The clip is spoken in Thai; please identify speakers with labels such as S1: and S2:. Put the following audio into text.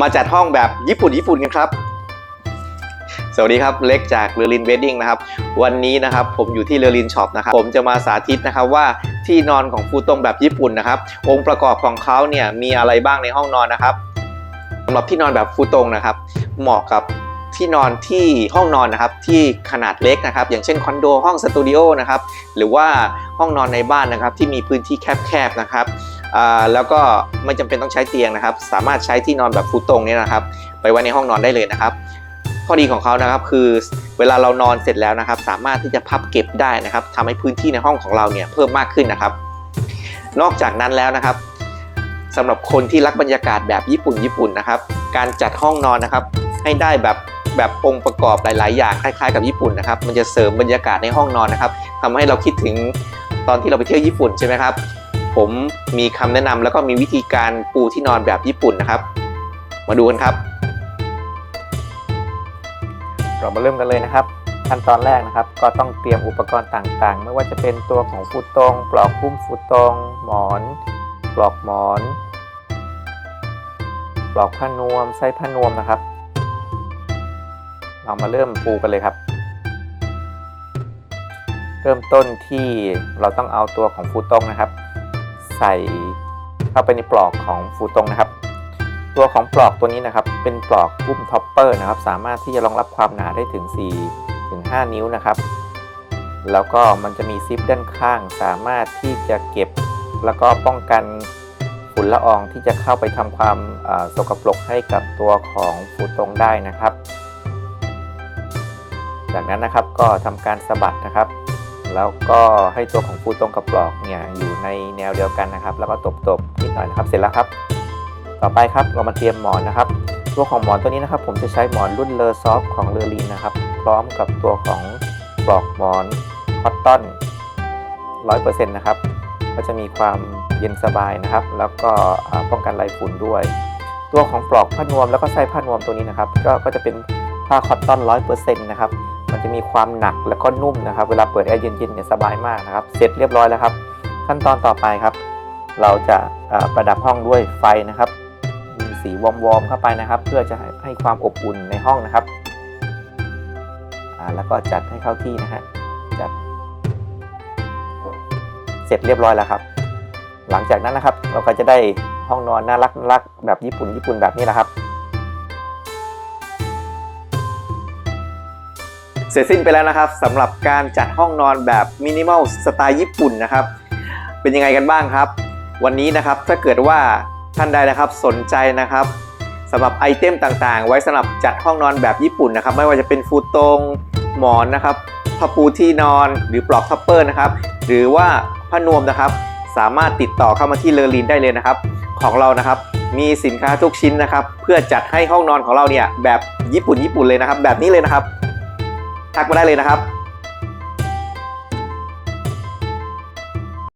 S1: มาจัดห้องแบบญี่ปุ่นญี่ปุ่นกันครับ สวัสดีครับเล็กจากเรลินเวดดิ้งนะครับ วันนี้นะครับผมอยู่ที่เรลินช็อปนะครับผมจะมาสาธิตนะครับว่าที่นอนของฟูตงแบบญี่ปุ่นนะครับ องค์ประกอบของเขาเนี่ยมีอะไรบ้างในห้องนอนนะครับสำหรับที่นอนแบบฟูตงนะครับ เหมาะกับที่นอนที่ห้องนอนนะครับที่ขนาดเล็กนะครับ อย่างเช่นคอนโดห้องสตูดิโอนะครับหรือว่าห้องนอนในบ้านนะครับที่มีพื้นที่แคบๆนะครับ แล้วก็ไม่จำเป็นต้องใช้เตียงนะครับ สามารถใช้ที่นอนแบบฟูตรงเนี่ยนะครับ ไปไว้ในห้องนอนได้เลยนะครับ ข้อดีของเขานะครับคือเวลาเรานอนเสร็จแล้วนะครับ สามารถที่จะพับเก็บได้นะครับทำให้พื้นที่ในห้องของเราเนี่ยเพิ่มมากขึ้นนะครับ นอกจากนั้นแล้วนะครับสำหรับคนที่รักบรรยากาศแบบญี่ปุ่นญี่ปุ่นนะครับ การจัดห้องนอนนะครับ ให้ได้แบบแบบองค์ประกอบหลาย ๆ อย่างคล้าย ๆ กับญี่ปุ่นนะครับ มันจะเสริมบรรยากาศในห้องนอนนะครับทำให้เราคิดถึงตอนที่เราไปเที่ยวญี่ปุ่นใช่ไหมครับ ผมมีคำแนะนำแล้วก็มีวิธีการปูที่นอนแบบญี่ปุ่นนะครับ มาดูกันครับ
S2: เรามาเริ่มกันเลยนะครับ ขั้นตอนแรกนะครับ ก็ต้องเตรียมอุปกรณ์ต่างๆ ไม่ว่าจะเป็นตัวของฟูตงปลอกหุ้มฟูตงหมอน ปลอกหมอน ปลอกผ้านวมไส้ผ้านวมนะครับ เรามาเริ่มปูกันเลยครับเริ่มต้นที่เราต้องเอาตัวของฟูตงนะครับ ใส่เข้าไปในปลอกของฟูตงนะครับ ตัวของปลอกตัวนี้นะครับ เป็นปลอกหุ้มท็อปเปอร์นะครับ สามารถที่จะรองรับความหนาได้ถึง 4 ถึง 5 นิ้วนะครับ แล้วก็มันจะมีซิปด้านข้าง สามารถที่จะเก็บแล้วก็ป้องกันฝุ่นละอองที่จะเข้าไปทำความสกปรกให้กับตัวของฟูตรงได้นะครับ จากนั้นนะครับก็ทำการสะบัดนะครับ แล้วก็ให้ตัวของฟูตรงกับปลอกเนี่ยอยู่ในแนวเดียวกันนะครับ แล้วก็ตบๆนิดหน่อยนะครับ เสร็จแล้วครับ ต่อไปครับเรามาเตรียมหมอนนะครับ ตัวของหมอนตัวนี้นะครับ ผมจะใช้หมอนรุ่นเลอซอฟของเลอรีนะครับ พร้อมกับตัวของปลอกหมอนคอตตอน100%นะครับก็จะมีความเย็นสบายนะครับ แล้วก็ป้องกันไรฝุ่นด้วย ตัวของปลอกผ้านวมแล้วก็ไส้ผ้านวมตัวนี้นะครับ ก็ก็จะเป็นผ้าคอตตอน 100%นะครับ มันจะมีความหนักแล้วก็นุ่มนะครับ เวลาเปิดแอร์เย็นๆเนี่ยสบายมากนะครับ เสร็จเรียบร้อยแล้วครับ ขั้นตอนต่อไปครับ เราจะประดับห้องด้วยไฟนะครับ มีสีวอมๆเข้าไปนะครับ เพื่อจะให้ใหความอบอุ่นในห้องนะครับแล้วก็จัดให้เข้าที่นะฮะจัด เสร็จเรียบร้อยแล้วครับ หลังจากนั้นนะครับ เราก็จะได้ห้องนอนน่ารักน่ารักแบบญี่ปุ่นญี่ปุ่นแบบนี้แหละครับ
S1: เสร็จสิ้นไปแล้วนะครับสำหรับการจัดห้องนอนแบบมินิมอลสไตล์ญี่ปุ่นนะครับ เป็นยังไงกันบ้างครับ วันนี้นะครับถ้าเกิดว่าท่านใดนะครับสนใจนะครับสำหรับไอเทมต่างๆ ไว้สำหรับจัดห้องนอนแบบญี่ปุ่นนะครับ ไม่ว่าจะเป็นฟูตงหมอนนะครับผ้าปูที่นอนหรือปลอกทัปเปอร์นะครับ หรือว่าผ้านวมนะครับ สามารถติดต่อเข้ามาที่เลอรินได้เลยนะครับ ของเรานะครับ มีสินค้าทุกชิ้นนะครับ เพื่อจัดให้ห้องนอนของเราเนี่ยแบบญี่ปุ่นญี่ปุ่นเลยนะครับ แบบนี้เลยนะครับ ทักมาได้เลยนะครับ